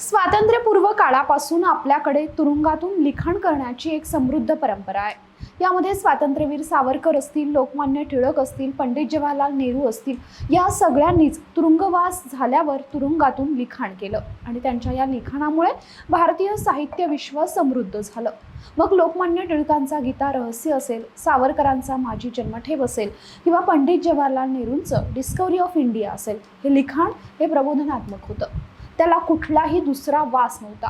स्वातंत्र्यपूर्व काळापासून आपल्याकडे तुरुंगातून लिखाण करण्याची एक समृद्ध परंपरा आहे. यामध्ये स्वातंत्र्यवीर सावरकर असतील लोकमान्य टिळक असतील पंडित जवाहरलाल नेहरू असतील या सगळ्यांनीच तुरुंगवास झाल्यावर तुरुंगातून लिखाण केलं आणि त्यांच्या या लिखाणामुळे भारतीय साहित्य विश्व समृद्ध झालं. मग लोकमान्य टिळकांचा गीता रहस्य असेल सावरकरांचा माझी जन्मठेप असेल किंवा पंडित जवाहरलाल नेहरूंचं डिस्कवरी ऑफ इंडिया असेल हे लिखाण हे प्रबोधनात्मक होतं. त्याला कुठलाही दुसरा वास नव्हता.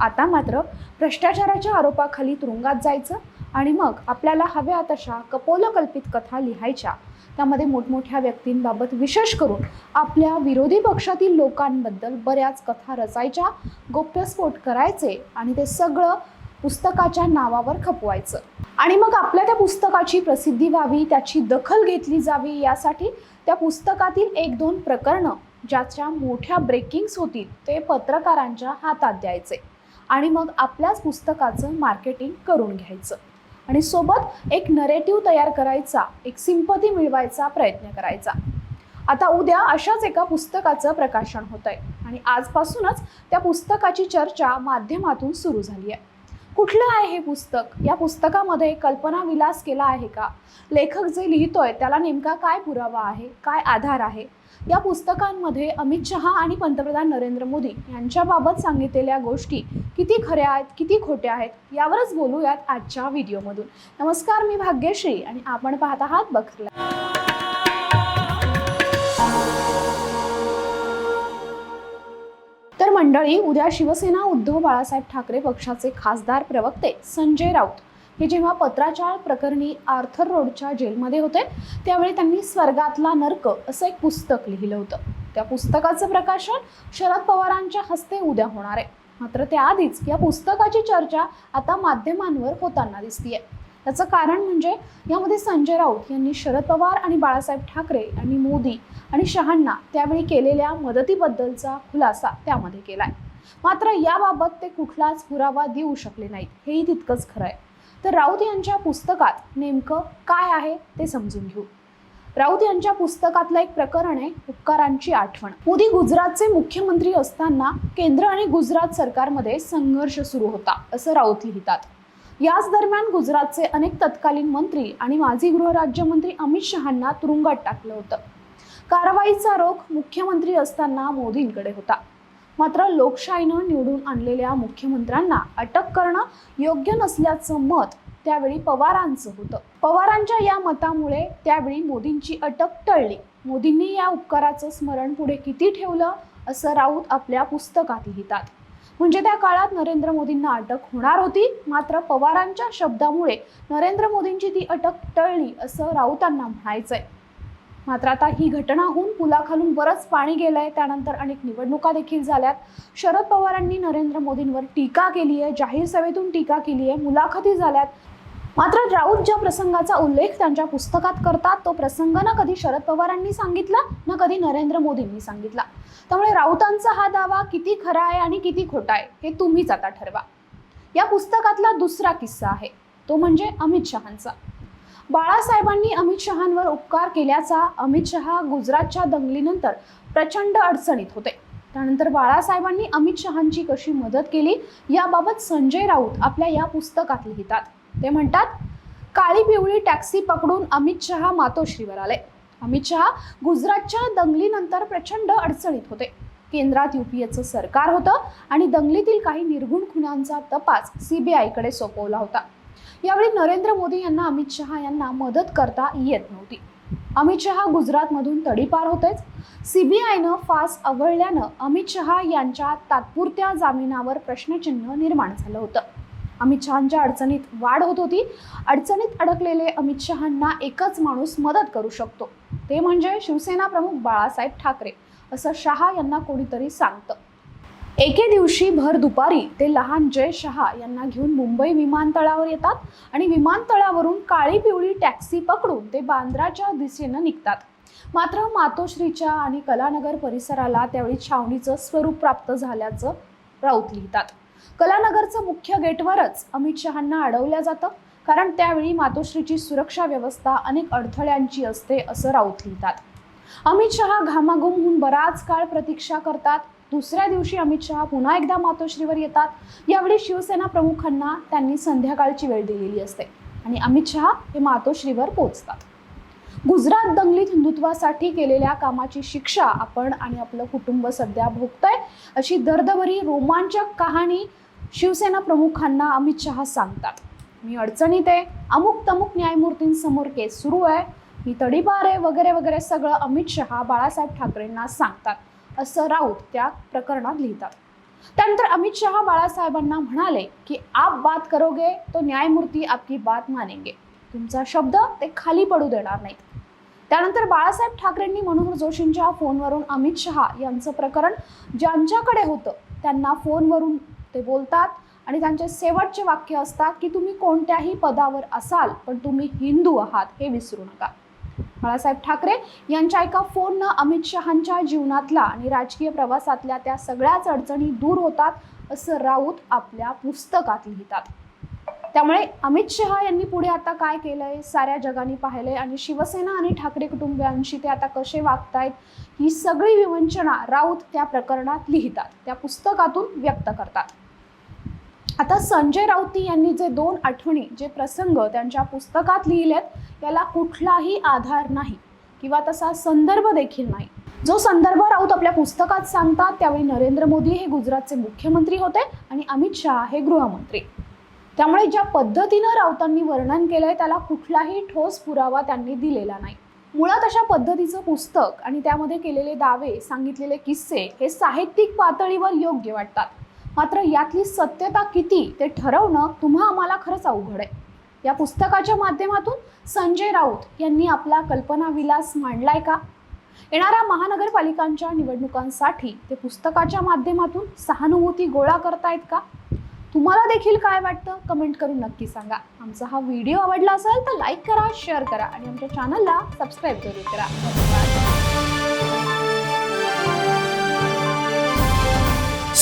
आता मात्र भ्रष्टाचाराच्या आरोपाखाली तुरुंगात जायचं आणि मग आपल्याला हव्या तशा कपोलकल्पित कथा लिहायच्या. त्यामध्ये मोठमोठ्या व्यक्तींबाबत विशेष करून आपल्या विरोधी पक्षातील लोकांबद्दल बऱ्याच कथा रचायच्या गोप्यस्फोट करायचे आणि ते सगळं पुस्तकाच्या नावावर खपवायचं. आणि मग आपल्या त्या पुस्तकाची प्रसिद्धी व्हावी त्याची दखल घेतली जावी यासाठी त्या पुस्तकातील एक दोन प्रकरणं ज्याच्या मोठ्या ब्रेकिंग्स होतील ते पत्रकारांच्या हातात द्यायचे. आणि मग आपल्याच पुस्तकाचं मार्केटिंग करून घ्यायचं. आणि सोबत एक नरेटिव्ह तयार करायचा एक सिंपती मिळवायचा प्रयत्न करायचा. आता उद्या अशाच एका पुस्तकाचं प्रकाशन होत आहे आणि आजपासूनच त्या पुस्तकाची चर्चा माध्यमातून सुरू झाली आहे. कुठलं आहे हे पुस्तक? या पुस्तकामध्ये कल्पना विलास केला आहे का? लेखक जे लिहितोय त्याला नेमका काय पुरावा आहे? काय आधार आहे? या पुस्तकांमध्ये अमित शहा आणि पंतप्रधान नरेंद्र मोदी यांच्याबाबत सांगितलेल्या गोष्टी किती खऱ्या आहेत किती खोट्या आहेत यावरच बोलूयात आजच्या व्हिडिओमधून. नमस्कार मी भाग्यश्री आणि आपण पाहत आहात बखरला. मंडळी उद्या शिवसेना उद्धव बाळासाहेब ठाकरे पक्षाचे खासदार प्रवक्ते संजय राऊत हे जेव्हा पत्राचार प्रकरणी आर्थर रोडच्या जेलमध्ये होते त्यावेळी त्यांनी स्वर्गातला नर्क असं एक पुस्तक लिहिलं होतं. त्या पुस्तकाचं प्रकाशन शरद पवारांच्या हस्ते उद्या होणार आहे. मात्र त्याआधीच या पुस्तकाची चर्चा आता माध्यमांवर होताना दिसतीये. त्याचं कारण म्हणजे यामध्ये संजय राऊत यांनी शरद पवार आणि बाळासाहेब ठाकरे आणि मोदी आणि शहांना त्यावेळी केलेल्या मदतीबद्दलचा खुलासा त्यामध्ये केलाय. मात्र याबाबत ते कुठलाच पुरावा देऊ शकले नाहीत. हेही तितकंच खरं आहे तर राऊत यांच्या पुस्तकात नेमकं काय आहे ते समजून घेऊ. राऊत यांच्या पुस्तकातलं एक प्रकरण आहे उपकारांची आठवण. मोदी गुजरातचे मुख्यमंत्री असताना केंद्र आणि गुजरात सरकारमध्ये संघर्ष सुरू होता असं राऊत लिहितात. याच दरम्यान गुजरातचे अनेक तत्कालीन मंत्री आणि माजी गृहराज्यमंत्री अमित शहांना तुरुंगात टाकलं होतं. कारवाईचा रोख मुख्यमंत्री असताना मोदींकडे होता. मात्र लोकशाहीनं निवडून आणलेल्या मुख्यमंत्र्यांना अटक करणं योग्य नसल्याचं मत त्यावेळी पवारांचं होतं. पवारांच्या या मतामुळे त्यावेळी मोदींची अटक टळली. मोदींनी या उपकाराचं स्मरण पुढे किती ठेवलं असं राऊत आपल्या पुस्तकात लिहितात. म्हणजे त्या काळात नरेंद्र मोदींना अटक होणार होती. मात्र पवारांच्या शब्दामुळे नरेंद्र मोदींची ती अटक टळली असं राऊतांना म्हणायचंय. मात्र आता ही घटना होऊन पुलाखालून बरंच पाणी गेलंय. त्यानंतर अनेक निवडणुका देखील झाल्यात. शरद पवारांनी नरेंद्र मोदींवर टीका केली आहे जाहीर सभेतून टीका केली आहे मुलाखती झाल्यात. मात्र राऊत ज्या प्रसंगाचा उल्लेख त्यांच्या पुस्तकात करतात तो प्रसंग ना कधी शरद पवारांनी सांगितला ना कधी नरेंद्र मोदींनी सांगितला. त्यामुळे राऊतांचा हा दावा किती खरा आहे आणि किती खोटा आहे हे तुम्हीच आता ठरवा. या पुस्तकातला दुसरा किस्सा आहे तो म्हणजे अमित शहांचा. बाळासाहेबांनी अमित शहांवर उपकार केल्याचा अमित शहा गुजरातच्या दंगलीनंतर प्रचंड अडचणीत होते. त्यानंतर बाळासाहेबांनी अमित शहांची कशी मदत केली याबाबत संजय राऊत आपल्या या पुस्तकात लिहितात. ते म्हणतात काळी पिवळी टॅक्सी पकडून अमित शहा मातोश्रीवर आले. अमित शहा गुजरातच्या दंगलीनंतर प्रचंड अडचणीत होते. केंद्रात युपीएचं सरकार होतं आणि दंगलीतील काही निर्गुण खुनांचा तपास सीबीआयकडे सोपवला होता. यावेळी नरेंद्र मोदी यांना अमित शहा यांना मदत करता येत नव्हती. अमित शहा गुजरातमधून तडीपार होतेच. सीबीआयनं फास अवळल्यानं अमित शहा यांच्या तात्पुरत्या जामिनावर प्रश्नचिन्ह निर्माण झालं होतं. अमित शहांच्या अडचणीत वाढ होत होती अडचणीत अडकलेले अमित शहांना एकच माणूस मदत करू शकतो. ते म्हणजे शिवसेना प्रमुख बाळासाहेब ठाकरे असं शहा यांना कोणीतरी सांगतं. एके दिवशी भर दुपारी ते लहान जय शहा यांना घेऊन मुंबई विमानतळावर येतात आणि विमानतळावरून काळी पिवळी टॅक्सी पकडून ते बांद्राच्या दिशेनं निघतात. मात्र मातोश्रीच्या आणि कलानगर परिसराला त्यावेळी छावणीचं स्वरूप प्राप्त झाल्याचं राऊत लिहितात. कलानगरचं मुख्य गेटवरच अमित शहांना अडवलं जातं. कारण त्यावेळी मातोश्रीची सुरक्षा व्यवस्था अनेक अडथळ्यांची असते असं राऊत लिहितात. अमित शहा घामाघूम होऊन बराच काळ प्रतीक्षा करतात. दुसऱ्या दिवशी अमित शहा पुन्हा एकदा मातोश्रीवर येतात. यावेळी शिवसेना प्रमुखांना त्यांनी संध्याकाळची वेळ दिलेली असते. आणि अमित शहा हे मातोश्रीवर पोहोचतात. गुजरात दंगलीत हिंदुत्वासाठी केलेल्या कामाची शिक्षा आपण आणि आपलं कुटुंब सध्या भोगतंय अशी दर्दभरी रोमांचक कहाणी शिवसेना प्रमुखांना अमित शहा सांगतात. मी अडचणीत आहे. अमुक तमुक न्यायमूर्तींसमोर केस सुरू आहे. मी तडीपार आहे वगैरे वगैरे सगळं अमित शहा बाळासाहेब ठाकरेंना सांगतात. असं राऊत त्या प्रकरणात लिहितात. त्यानंतर अमित शहा बाळासाहेबांना म्हणाले की आप बात करोगे तो न्यायमूर्ती आपकी बात मानेंगे. तुमचा शब्द ते खाली पडू देणार नाहीत. त्यानंतर बाळासाहेब ठाकरेंनी मनोहर जोशींच्या फोनवरून अमित शहा यांचं प्रकरण ज्यांच्याकडे होतं त्यांना फोनवरून ते बोलतात आणि त्यांचे शेवटचे वाक्य असतात की तुम्ही कोणत्याही पदावर असाल पण तुम्ही हिंदू आहात हे विसरू नका. बाळासाहेब ठाकरे यांच्या एका फोननं अमित शहांच्या जीवनातला आणि राजकीय प्रवासातल्या त्या सगळ्याच अडचणी दूर होतात असं राऊत आपल्या पुस्तकात लिहितात. त्यामुळे अमित शहा यांनी पुढे आता काय केलंय? साऱ्या जगाने पाहिलंय आणि शिवसेना आणि ठाकरे कुटुंबियांशी ते आता कसे वागतायत ही सगळी विवंचना राऊत त्या प्रकरणात लिहितात त्या पुस्तकातून व्यक्त करतात. आता संजय राऊती यांनी जे दोन आठवणी जे प्रसंग त्यांच्या पुस्तकात लिहिलेत याला कुठलाही आधार नाही किंवा तसा संदर्भ देखील नाही. जो संदर्भ राऊत आपल्या पुस्तकात सांगतात त्यावेळी नरेंद्र मोदी हे गुजरातचे मुख्यमंत्री होते आणि अमित शहा हे गृहमंत्री. त्यामुळे ज्या पद्धतीनं राऊतांनी वर्णन केलंय त्याला कुठलाही ठोस पुरावा त्यांनी दिलेला नाही. मुळात अशा पद्धतीचं पुस्तक आणि त्यामध्ये केलेले दावे सांगितलेले किस्से हे साहित्यिक पातळीवर योग्य वाटतात. मात्र यातली सत्यता किती ते ठरवणं तुम्हा आम्हाला खरंच अवघड आहे. या पुस्तकाच्या माध्यमातून संजय राऊत यांनी आपला कल्पनाविलास मांडलाय का? येणाऱ्या महानगरपालिकांच्या निवडणुकांसाठी ते पुस्तकाच्या माध्यमातून सहानुभूती गोळा करतायत का? तुम्हाला देखील काय वाटतं? कमेंट करून नक्की सांगा. आमचा हा व्हिडिओ आवडला असेल तर लाईक करा शेअर करा आणि आमच्या चॅनलला सबस्क्राईब जरूर करा.